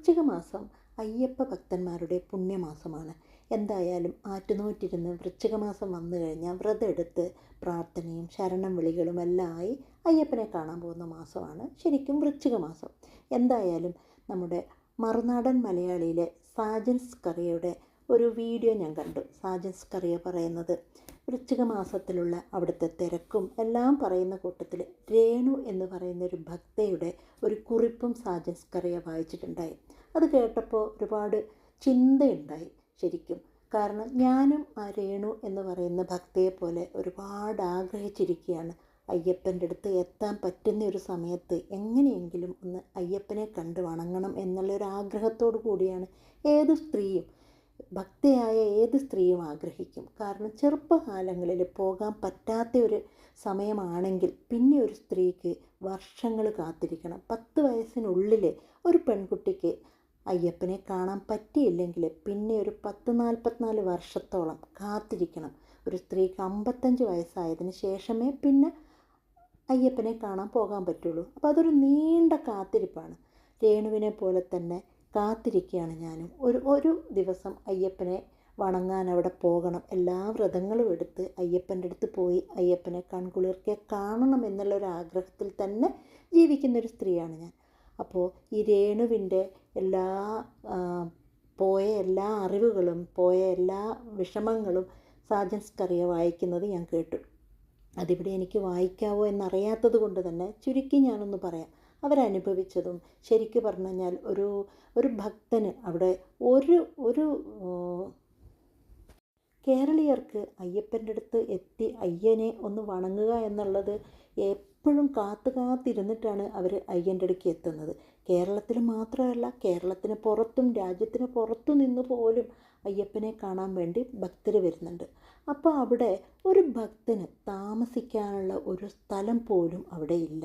വൃശ്ചിക മാസം അയ്യപ്പ ഭക്തന്മാരുടെ പുണ്യമാസമാണ്. എന്തായാലും ആറ്റുനോറ്റിരുന്ന് വൃശ്ചിക മാസം വന്നു കഴിഞ്ഞാൽ വ്രതം എടുത്ത് പ്രാർത്ഥനയും ശരണം വിളികളും എല്ലാം ആയി അയ്യപ്പനെ കാണാൻ പോകുന്ന മാസമാണ് ശരിക്കും വൃശ്ചിക മാസം എന്തായാലും നമ്മുടെ മറുനാടൻ മലയാളിയിലെ സാജൻസ് കറിയുടെ ഒരു വീഡിയോ ഞാൻ കണ്ടു. സാജൻസ് കറിയ പറയുന്നത് വൃശ്ചിക മാസത്തിലുള്ള അവിടുത്തെ തിരക്കും എല്ലാം പറയുന്ന കൂട്ടത്തിൽ രേണു എന്ന് പറയുന്ന ഒരു ഭക്തയുടെ ഒരു കുറിപ്പും സാജസ്കറിയ വായിച്ചിട്ടുണ്ടായി. അത് കേട്ടപ്പോൾ ഒരുപാട് ചിന്തയുണ്ടായി ശരിക്കും. കാരണം ഞാനും ആ രേണു എന്ന് പറയുന്ന ഭക്തയെ പോലെ ഒരുപാട് ആഗ്രഹിച്ചിരിക്കുകയാണ്. അയ്യപ്പന്റെ അടുത്ത് എത്താൻ പറ്റുന്ന ഒരു സമയത്ത് എങ്ങനെയെങ്കിലും ഒന്ന് അയ്യപ്പനെ കണ്ട് വണങ്ങണം എന്നുള്ള ഒരു ആഗ്രഹത്തോടു കൂടിയാണ് ഏത് സ്ത്രീയും ഭക്തയായ ഏത് സ്ത്രീയും ആഗ്രഹിക്കും. കാരണം ചെറുപ്പകാലങ്ങളിൽ പോകാൻ പറ്റാത്ത ഒരു സമയമാണെങ്കിൽ പിന്നെ ഒരു സ്ത്രീക്ക് വർഷങ്ങൾ കാത്തിരിക്കണം. പത്ത് വയസ്സിനുള്ളിൽ ഒരു പെൺകുട്ടിക്ക് അയ്യപ്പനെ കാണാൻ പറ്റിയില്ലെങ്കിൽ പിന്നെ ഒരു പത്ത് നാൽപ്പത്തിനാല് വർഷത്തോളം കാത്തിരിക്കണം. ഒരു സ്ത്രീക്ക് അമ്പത്തഞ്ച് വയസ്സായതിന് ശേഷമേ പിന്നെ അയ്യപ്പനെ കാണാൻ പോകാൻ പറ്റുള്ളൂ. അപ്പോൾ അതൊരു നീണ്ട കാത്തിരിപ്പാണ്. രേണുവിനെ പോലെ തന്നെ കാത്തിരിക്കുകയാണ് ഞാനും. ഒരു ഒരു ദിവസം അയ്യപ്പനെ വണങ്ങാൻ അവിടെ പോകണം. എല്ലാ വ്രതങ്ങളും എടുത്ത് അയ്യപ്പന്റെ അടുത്ത് പോയി അയ്യപ്പനെ കൺകുളിർക്കെ കാണണം എന്നുള്ള ഒരു ആഗ്രഹത്തിൽ തന്നെ ജീവിക്കുന്ന ഒരു സ്ത്രീയാണ് ഞാൻ. അപ്പോൾ ഈ രേണുവിന്റെ എല്ലാ പോയ എല്ലാ അറിവുകളും പോയ എല്ലാ വിഷമങ്ങളും സാജൻസ് കറിയ വായിക്കുന്നത് ഞാൻ കേട്ടു. അതിവിടെ എനിക്ക് വായിക്കാവോ എന്നറിയാത്തത് കൊണ്ട് തന്നെ ചുരുക്കി ഞാനൊന്ന് പറയാം. അവരനുഭവിച്ചതും ശരിക്ക് പറഞ്ഞു കഴിഞ്ഞാൽ ഒരു ഒരു ഭക്തന് അവിടെ ഒരു ഒരു കേരളീയർക്ക് അയ്യപ്പന്റെ അടുത്ത് എത്തി അയ്യനെ ഒന്ന് വണങ്ങുക എന്നുള്ളത് എപ്പോഴും കാത്തു കാത്തിരുന്നിട്ടാണ് അവർ അയ്യന്റെ അടുക്ക് എത്തുന്നത്. കേരളത്തിൽ മാത്രമല്ല കേരളത്തിന് പുറത്തും രാജ്യത്തിന് പുറത്തു നിന്ന് പോലും അയ്യപ്പനെ കാണാൻ വേണ്ടി ഭക്തർ വരുന്നുണ്ട്. അപ്പോൾ അവിടെ ഒരു ഭക്തന് താമസിക്കാനുള്ള ഒരു സ്ഥലം പോലും അവിടെ ഇല്ല.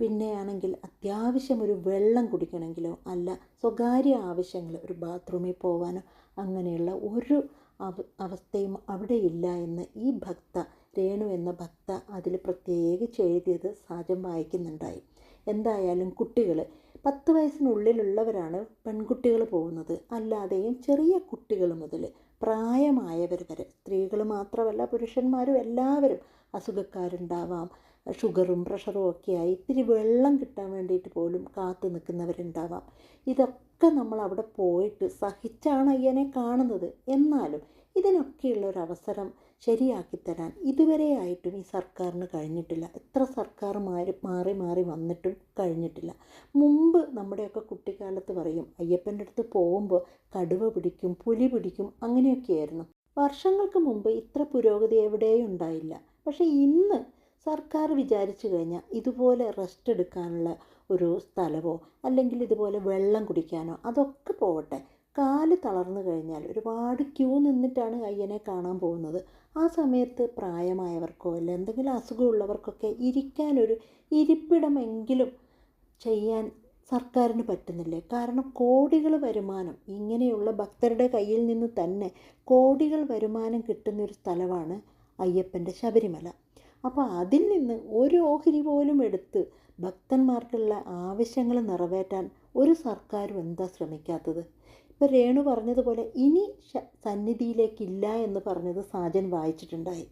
പിന്നെയാണെങ്കിൽ അത്യാവശ്യം ഒരു വെള്ളം കുടിക്കണമെങ്കിലോ അല്ല സ്വകാര്യ ആവശ്യങ്ങൾ ഒരു ബാത്റൂമിൽ പോകാനോ അങ്ങനെയുള്ള ഒരു അവ അവസ്ഥയും അവിടെ ഇല്ല എന്ന് ഈ ഭക്ത രേണു എന്ന ഭക്ത അതിൽ പ്രത്യേകിച്ച് എഴുതിയത് സാജം വായിക്കുന്നുണ്ടായി. എന്തായാലും കുട്ടികൾ പത്ത് വയസ്സിനുള്ളിലുള്ളവരാണ് പെൺകുട്ടികൾ പോകുന്നത്. അല്ലാതെയും ചെറിയ കുട്ടികൾ മുതൽ പ്രായമായവർ വരെ സ്ത്രീകൾ മാത്രമല്ല പുരുഷന്മാരും എല്ലാവരും അസുഖക്കാരുണ്ടാവാം. ഷുഗറും പ്രഷറും ഒക്കെ ആയി ഇത്തിരി വെള്ളം കിട്ടാൻ വേണ്ടിയിട്ട് പോലും കാത്തു നിൽക്കുന്നവരുണ്ടാവാം. ഇതൊക്കെ നമ്മൾ അവിടെ പോയിട്ട് സഹിച്ചാണ് അയ്യനെ കാണുന്നത്. എന്നാലും ഇതിനൊക്കെയുള്ള ഒരു അവസരം ശരിയാക്കി തരാൻ ഇതുവരെ ആയിട്ടും ഈ സർക്കാരിന് കഴിഞ്ഞിട്ടില്ല. എത്ര സർക്കാർ മാറി മാറി മാറി വന്നിട്ടും കഴിഞ്ഞിട്ടില്ല. മുമ്പ് നമ്മുടെയൊക്കെ കുട്ടിക്കാലത്ത് പറയും അയ്യപ്പന്റെ അടുത്ത് പോകുമ്പോൾ കടുവ പിടിക്കും പുലി പിടിക്കും അങ്ങനെയൊക്കെയായിരുന്നു. വർഷങ്ങൾക്ക് മുമ്പ് ഇത്ര പുരോഗതി എവിടെയും ഉണ്ടായില്ല. പക്ഷേ ഇന്ന് സർക്കാർ വിചാരിച്ചു കഴിഞ്ഞാൽ ഇതുപോലെ റെസ്റ്റ് എടുക്കാനുള്ള ഒരു സ്ഥലമോ അല്ലെങ്കിൽ ഇതുപോലെ വെള്ളം കുടിക്കാനോ അതൊക്കെ പോവട്ടെ. കാൽ തളർന്നു കഴിഞ്ഞാൽ ഒരുപാട് ക്യൂ നിന്നിട്ടാണ് അയ്യനെ കാണാൻ പോകുന്നത്. ആ സമയത്ത് പ്രായമായവർക്കോ അല്ല എന്തെങ്കിലും അസുഖമുള്ളവർക്കൊക്കെ ഇരിക്കാനൊരു ഇരിപ്പിടമെങ്കിലും ചെയ്യാൻ സർക്കാരിന് പറ്റുന്നില്ലേ? കാരണം കോടികൾ വരുമാനം ഇങ്ങനെയുള്ള ഭക്തരുടെ കയ്യിൽ നിന്ന് തന്നെ കോടികൾ വരുമാനം കിട്ടുന്നൊരു സ്ഥലമാണ് അയ്യപ്പന്റെ ശബരിമല. അപ്പോൾ അതിൽ നിന്ന് ഒരു ഓഹരി പോലും എടുത്ത് ഭക്തന്മാർക്കുള്ള ആവശ്യങ്ങൾ നിറവേറ്റാൻ ഒരു സർക്കാരും എന്താ ശ്രമിക്കാത്തത്? ഇപ്പോൾ രേണു പറഞ്ഞതുപോലെ ഇനി സന്നിധിയിലേക്കില്ല എന്ന് പറഞ്ഞത് സാജൻ വായിച്ചിട്ടുണ്ടായി.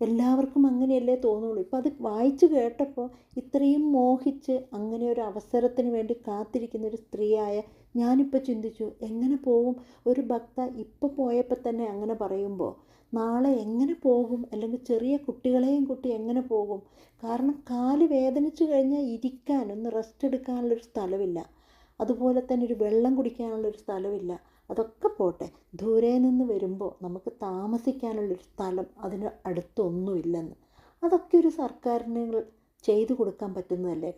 എല്ലാവർക്കും അങ്ങനെയല്ലേ തോന്നുള്ളൂ. ഇപ്പം അത് വായിച്ചു കേട്ടപ്പോൾ ഇത്രയും മോഹിച്ച് അങ്ങനെ ഒരു അവസരത്തിന് വേണ്ടി കാത്തിരിക്കുന്ന ഒരു സ്ത്രീയായ ഞാനിപ്പോൾ ചിന്തിച്ചു എങ്ങനെ പോകും ഒരു ഭക്ത ഇപ്പോൾ പോയപ്പോൾ തന്നെ അങ്ങനെ പറയുമ്പോൾ നാളെ എങ്ങനെ പോകും? അല്ലെങ്കിൽ ചെറിയ കുട്ടികളെയും കുട്ടി എങ്ങനെ പോകും? കാരണം കാൽ വേദനിച്ചു കഴിഞ്ഞാൽ ഇരിക്കാൻ ഒന്ന് റെസ്റ്റ് എടുക്കാനുള്ളൊരു സ്ഥലമില്ല. അതുപോലെ തന്നെ ഒരു വെള്ളം കുടിക്കാനുള്ളൊരു സ്ഥലമില്ല. അതൊക്കെ പോട്ടെ. ദൂരെ നിന്ന് വരുമ്പോൾ നമുക്ക് താമസിക്കാനുള്ളൊരു സ്ഥലം അതിന് അടുത്തൊന്നുമില്ലെന്ന്. അതൊക്കെ ഒരു സർക്കാരിന് ചെയ്തു കൊടുക്കാൻ പറ്റുന്നതല്ലേ?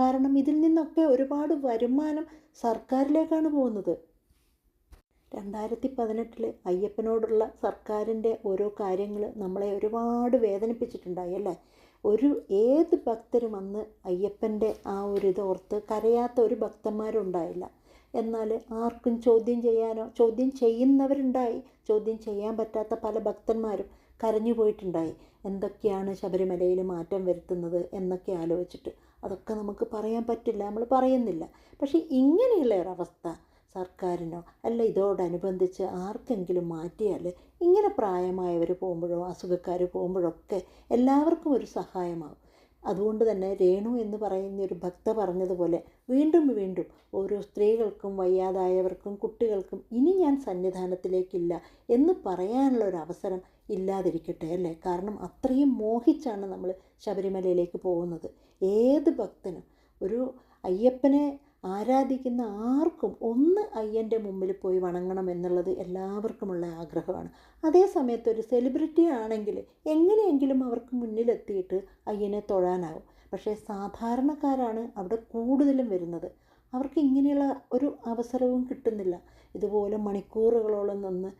കാരണം ഇതിൽ നിന്നൊക്കെ ഒരുപാട് വരുമാനം സർക്കാരിലേക്കാണ് പോകുന്നത്. രണ്ടായിരത്തി പതിനെട്ടിൽ അയ്യപ്പനോടുള്ള സർക്കാരിന്റെ ഓരോ കാര്യങ്ങൾ നമ്മളെ ഒരുപാട് വേദനിപ്പിച്ചിട്ടുണ്ടായി അല്ലേ? ഒരു ഏത് ഭക്തരും അന്ന് അയ്യപ്പന്റെ ആ ഒരു ഇതോർത്ത് കരയാത്ത ഒരു ഭക്തന്മാരും ഉണ്ടായില്ല. എന്നാൽ ആർക്കും ചോദ്യം ചെയ്യാനോ ചോദ്യം ചെയ്യുന്നവരുണ്ടായി. ചോദ്യം ചെയ്യാൻ പറ്റാത്ത പല ഭക്തന്മാരും കരഞ്ഞു പോയിട്ടുണ്ടായി. എന്തൊക്കെയാണ് ശബരിമലയിൽ മാറ്റം വരുത്തുന്നത് എന്നൊക്കെ ആലോചിച്ചിട്ട്. അതൊക്കെ നമുക്ക് പറയാൻ പറ്റില്ല നമ്മൾ പറയുന്നില്ല. പക്ഷേ ഇങ്ങനെയുള്ള ഒരവസ്ഥ സർക്കാരിനോ അല്ല ഇതോടനുബന്ധിച്ച് ആർക്കെങ്കിലും മാറ്റിയാൽ ഇങ്ങനെ പ്രായമായവർ പോകുമ്പോഴോ അസുഖക്കാർ പോകുമ്പോഴൊക്കെ എല്ലാവർക്കും ഒരു സഹായമാകും അതുകൊണ്ട് തന്നെ രേണു എന്ന് പറയുന്ന ഒരു ഭക്ത പറഞ്ഞതുപോലെ വീണ്ടും വീണ്ടും ഓരോ സ്ത്രീകൾക്കും വയ്യാതായവർക്കും കുട്ടികൾക്കും ഇനി ഞാൻ സന്നിധാനത്തിലേക്കില്ല എന്ന് പറയാനുള്ള ഒരു അവസരം ഇല്ലാതിരിക്കട്ടെ അല്ലേ? കാരണം അത്രയും മോഹിച്ചാണ് നമ്മൾ ശബരിമലയിലേക്ക് പോകുന്നത്. ഏത് ഭക്തനും ഒരു അയ്യപ്പനെ ആരാധിക്കുന്ന ആർക്കും ഒന്ന് അയ്യന്റെ മുമ്പിൽ പോയി വണങ്ങണം എന്നുള്ളത് എല്ലാവർക്കുമുള്ള ആഗ്രഹമാണ്. അതേ സമയത്ത് ഒരു സെലിബ്രിറ്റി ആണെങ്കിൽ എങ്ങനെയെങ്കിലും അവർക്ക് മുന്നിലെത്തിയിട്ട് അയ്യനെ തൊഴാനാവും. പക്ഷേ സാധാരണക്കാരാണ് അവിടെ കൂടുതലും വരുന്നത്. അവർക്ക് ഇങ്ങനെയുള്ള ഒരു അവസരവും കിട്ടുന്നില്ല. ഇതുപോലെ മണിക്കൂറുകളോളം നിന്ന്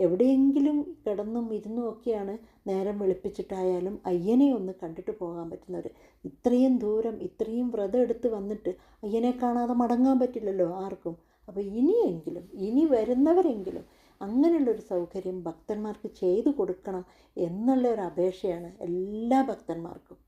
എവിടെയെങ്കിലും കിടന്നും ഇരുന്നും ഒക്കെയാണ് നേരം വെളുപ്പിച്ചിട്ടായാലും അയ്യനെ ഒന്ന് കണ്ടിട്ട് പോകാൻ പറ്റുന്നവർ ഇത്രയും ദൂരം ഇത്രയും വ്രതം എടുത്ത് വന്നിട്ട് അയ്യനെ കാണാതെ മടങ്ങാൻ പറ്റില്ലല്ലോ ആർക്കും. അപ്പോൾ ഇനിയെങ്കിലും ഇനി വരുന്നവരെങ്കിലും അങ്ങനെയുള്ളൊരു സൗകര്യം ഭക്തന്മാർക്ക് ചെയ്തു കൊടുക്കണം എന്നുള്ള ഒരു അപേക്ഷയാണ് എല്ലാ ഭക്തന്മാർക്കും.